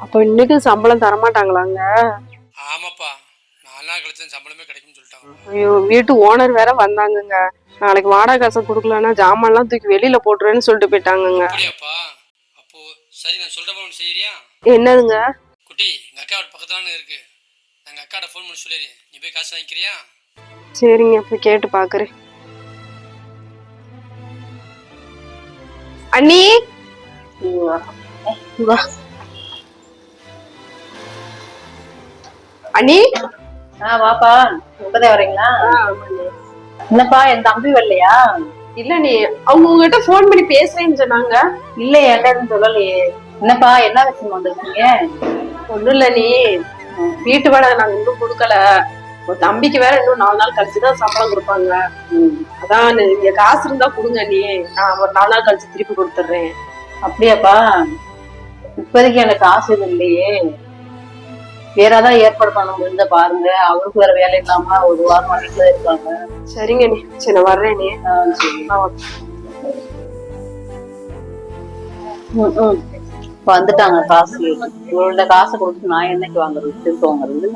அப்போ இன்னைக்கு சம்பளம் தரமாட்டாங்களாங்க? ஆமாப்பா. நாலு நாள் கழிச்சு சம்பளமே கிடைக்கும்னு சொல்லிட்டாங்க. ஐயோ வீட்டு ஓனர் வேற வந்தாங்கங்க. நாளைக்கு வாடகை காசை கொடுக்கலன்னா ஜாமான்லாம் தூக்கி வெளியில போட்டுருவேன்னு சொல்லிட்டு போயிட்டாங்கங்க. அப்படியாப்பா. அப்போ சரி நான் சொல்றப்ப ஒன்று செய்யறியா? என்னதுங்க? குட்டி எங்க அக்கா பக்கத்துல இருக்கு. எங்க அக்காட்ட ஃபோன் பண்ணி சொல்லிடு நீ போய் காசு வாங்கிக்கிறியா? சரிங்க போய் கேட்டு பாக்குறேன். அண்ணி? வா. அண்ணி ஆ வாப்பா. இப்பதான் வரீங்களா? என்னப்பா என் தம்பி வரலையா? இல்ல நீ அவங்க உங்ககிட்ட ஃபோன் பண்ணி பேசுறேன்னு சொன்னாங்க. இல்ல என்னன்னு சொல்லலையே. என்னப்பா என்ன விஷயம் வந்திருக்கீங்க? ஒண்ணும் இல்ல நீ வீட்டு வாடகை நாங்க இன்னும் கொடுக்கல. உன் தம்பிக்கு வேற இன்னும் நாலு நாள் கழிச்சுதான் சம்பளம் கொடுப்பாங்க. அதான் நீங்க காசு இருந்தா கொடுங்க நீ நான் ஒரு நாலு நாள் கழிச்சு திருப்பி கொடுத்துட்றேன். அப்படியாப்பா. இப்போதைக்கு எனக்கு காசு இல்லையே. வேற ஏதாவது ஏற்பாடு பண்ண முடிஞ்சா பாருங்க. அவருக்கு வேற வேலை இல்லாம ஒரு வாரம் வீட்டுல இருக்காங்க சரிங்க நீ. சரி நான் வர்றேன் நீ. சரி. வந்துட்டாங்க காசு. இவரோட காசை கொடுத்து நான் என்னைக்கு வாங்குறது? திருப்பி வாங்குறது